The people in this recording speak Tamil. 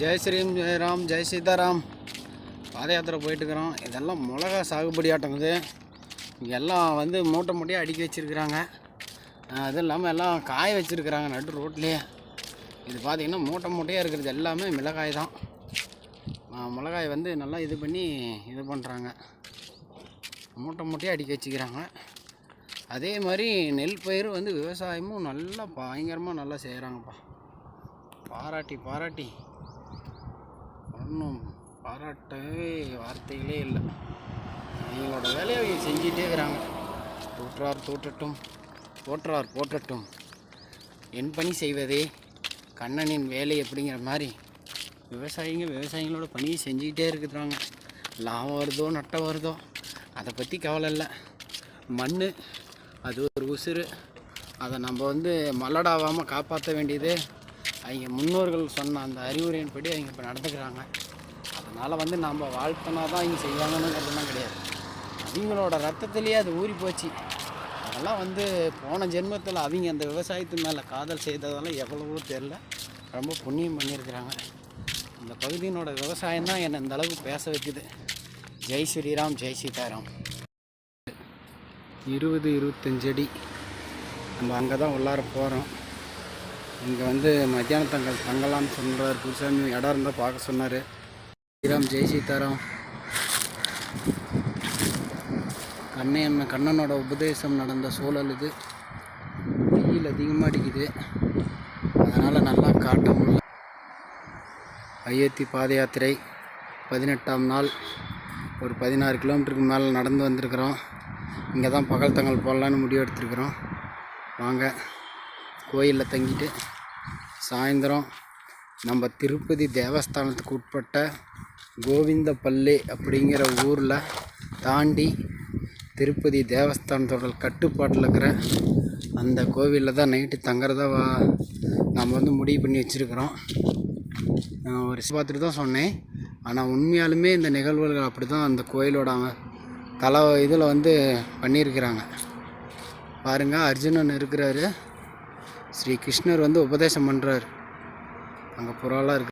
ஜெய் ஸ்ரீம் ஜெயராம் ஜெய் சீதாராம். பாத யாத்திரை போயிட்டுருக்குறோம். இதெல்லாம் மிளகா சாகுபடி ஆட்டம் இங்கே எல்லாம் வந்து மூட்டை மூட்டையாக அடுக்கி வச்சுருக்குறாங்க. அது இல்லாமல் எல்லாம் காய வச்சுருக்குறாங்க நடு ரோட்லேயே. இது பார்த்திங்கன்னா மூட்டை மூட்டையாக இருக்கிறது எல்லாமே மிளகாய் தான். மிளகாய் வந்து நல்லா இது பண்ணி இது பண்ணுறாங்க மூட்டை மூட்டையாக அடுக்கி வச்சுக்கிறாங்க. அதே மாதிரி நெல் பயிர் வந்து விவசாயமும் நல்லா பயங்கரமாக நல்லா செய்கிறாங்கப்பா பாராட்டி பாராட்டி. ஒன்றும் பாராட்டவே வார்த்தைகளே இல்லை. அவங்களோட வேலையை அவங்க செஞ்சிகிட்டே இருக்கிறாங்க. தூற்றார் தூற்றட்டும். போற்றார் போற்றட்டும். என் பணி செய்வதே கண்ணனின் வேலை அப்படிங்கிற மாதிரி விவசாயிங்க விவசாயிகளோட பணியை செஞ்சுக்கிட்டே இருக்கிறாங்க. லாபம் வருதோ நட்டம் வருதோ அதை பற்றி கவலை இல்லை. மண் அது ஒரு உசுறு. அதை நம்ம வந்து மலடாவாமல் காப்பாற்ற வேண்டியது அவங்க முன்னோர்கள் சொன்ன அந்த அறிவுரையின்படி அவங்க இப்போ நடந்துக்கிறாங்க. அதனால் வந்து நாம் வாழ்த்தினா தான் அவங்க செய்வாங்கன்னுங்கிறதுலாம் கிடையாது. அவங்களோட ரத்தத்திலேயே அது ஊறி போச்சு. அதெல்லாம் வந்து போன ஜென்மத்தில் அவங்க அந்த விவசாயத்து மேலே காதல் செய்ததெல்லாம் எவ்வளவோ தெரில ரொம்ப புண்ணியம் பண்ணியிருக்கிறாங்க. இந்த பகுதியினோட விவசாயம் தான் என்னை இந்த அளவுக்கு பேச வைக்குது. ஜெய் ஸ்ரீராம் ஜெய் சீதாராம். இருபது இருபத்தஞ்சடி அடி. நம்ம அங்கே தான் உள்ளார போகிறோம் இங்கே வந்து மத்தியானம் தங்கள் தங்கலாம்னு சொல்கிறார் குருசாமி இடம் இருந்தால் பார்க்க சொன்னார். ஸ்ரீராம் ஜெய் சீதாராம். கண்ணன் கண்ணனோட உபதேசம் நடந்த சூழல் இது. வெயில் அதிகமாக அடிக்குது. அதனால் நல்லா காட்ட முடியல. அயோத்தி பாத யாத்திரை பதினெட்டாம் நாள். ஒரு பதினாறு கிலோமீட்டருக்கு மேலே நடந்து வந்திருக்கிறோம். இங்கே தான் பகல் தங்கள் போடலான்னு முடிவு எடுத்திருக்கிறோம். வாங்க கோயிலில் தங்கிட்டு சாயந்தரம் நம்ம திருப்பதி தேவஸ்தானத்துக்கு உட்பட்ட கோவிந்தப்பள்ளி அப்படிங்கிற ஊரில் தாண்டி திருப்பதி தேவஸ்தானத்தோட கட்டுப்பாட்டில் இருக்கிற அந்த கோவிலில் தான் நைட்டு தங்குறதா வா நம்ம வந்து முடிவு பண்ணி வச்சுருக்கிறோம். நான் ஒரு பார்த்துட்டு தான் சொன்னேன். ஆனால் உண்மையாலுமே இந்த நிகழ்வுகள் அப்படி தான் அந்த கோயிலோட தலை இதில் வந்து பண்ணியிருக்கிறாங்க. பாருங்க அர்ஜுனன் இருக்கிறாரு. ஸ்ரீ கிருஷ்ணர் வந்து உபதேசம் பண்ணுறாரு அங்கே புறாலாம் இருக்கு.